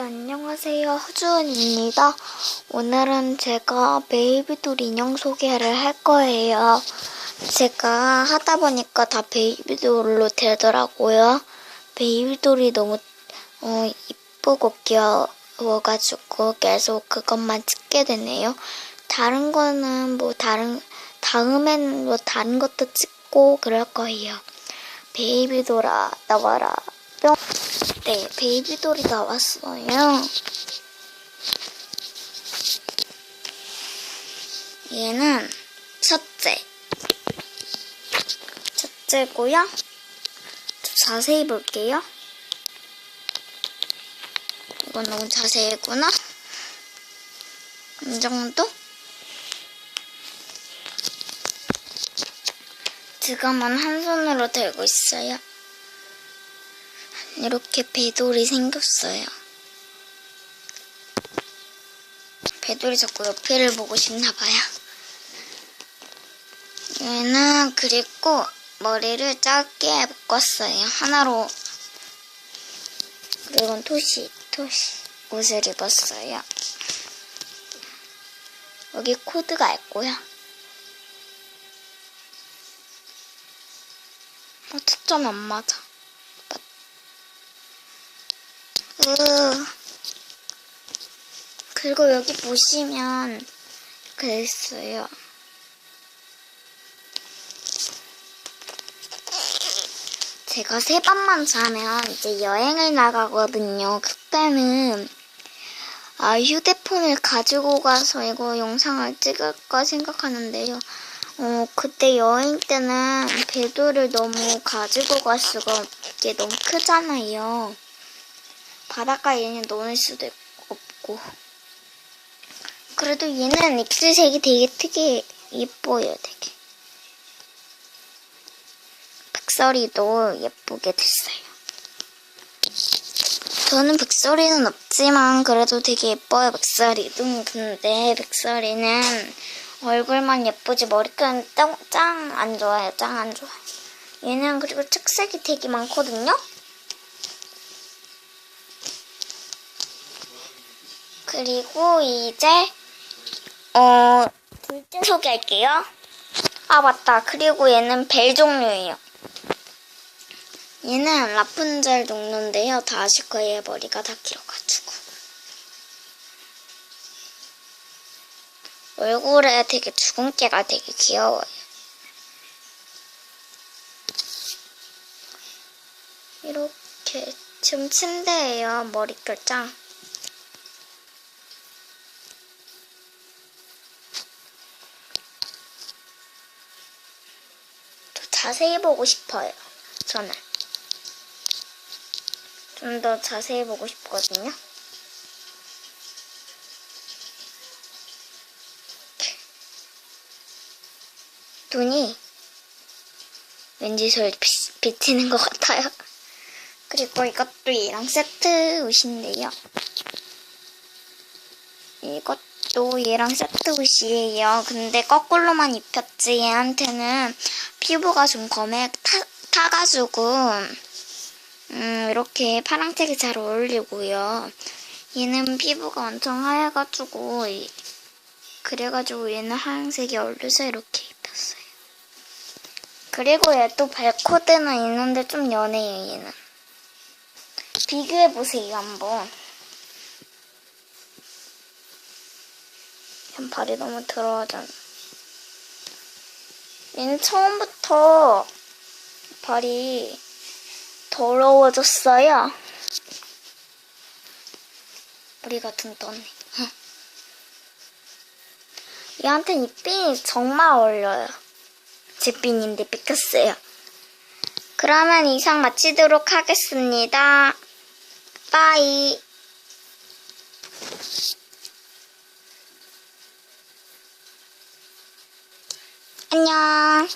네, 안녕하세요. 허주은입니다. 오늘은 제가 베이비돌 인형 소개를 할 거예요. 제가 하다 보니까 다 베이비돌로 되더라고요. 베이비돌이 너무 어, 이쁘고 귀여워가지고 계속 그것만 찍게 되네요. 다른 거는 뭐 다른 다음엔 뭐 다른 것도 찍고 그럴 거예요. 베이비돌아 나와라 뿅. 네, 베이비돌이 나왔어요. 얘는 첫째. 첫째고요. 좀 자세히 볼게요. 이건 너무 자세히구나. 이 정도? 지금은 한 손으로 들고 있어요. 이렇게 배돌이 생겼어요. 배돌이 자꾸 옆에를 보고 싶나 봐요. 얘는 그리고 머리를 짧게 묶었어요. 하나로. 이건 토시, 토시 옷을 입었어요. 여기 코드가 있고요. 어, 초점 안 맞아. 으. 그리고 여기 보시면 그랬어요. 제가 세 밤만 자면 이제 여행을 나가거든요. 그때는 아, 휴대폰을 가지고 가서 이거 영상을 찍을까 생각하는데요. 어, 그때 여행 때는 배도를 너무 가지고 갈 수가 없게 너무 크잖아요. 바닷가에 얘는 넣을 수도 없고. 그래도 얘는 입술색이 되게 특이, 예뻐요, 되게. 백설이도 예쁘게 됐어요. 저는 백설이는 없지만 그래도 되게 예뻐요, 백설이도. 근데 백설이는 얼굴만 예쁘지 머리카락은 짱안 좋아요, 짱 안 좋아요. 얘는 그리고 착색이 되게 많거든요? 그리고 이제 어 둘째 소개할게요. 아 맞다. 그리고 얘는 벨 종류예요. 얘는 라푼젤 종류인데요. 다 아실 거예요. 머리가 다 길어가지고. 얼굴에 되게 주근깨가 되게 귀여워요. 이렇게 지금 침대예요. 머리결 짱. 자세히 보고 싶어요. 저는. 좀 더 자세히 보고 싶거든요. 눈이 왠지 비, 비치는 것 같아요. 그리고 이것도 얘랑 세트 옷인데요. 이것 도 얘랑 세트 옷이에요. 근데 거꾸로만 입혔지 얘한테는 피부가 좀 검해 타, 타가지고 음, 이렇게 파랑색이 잘 어울리고요. 얘는 피부가 엄청 하얘가지고 이- 그래가지고 얘는 하얀색이 어울려서 이렇게 입혔어요. 그리고 얘 또 발코드는 있는데 좀 연해요 얘는. 비교해보세요 한번. 현 발이 너무 들어가잖아. 얘는 처음부터 발이 더러워졌어요. 머리가 든든해. 얘한텐 이 핀이 정말 어울려요. 제 핀인데 뺏겼어요. 그러면 이상 마치도록 하겠습니다. 빠이. 안녕.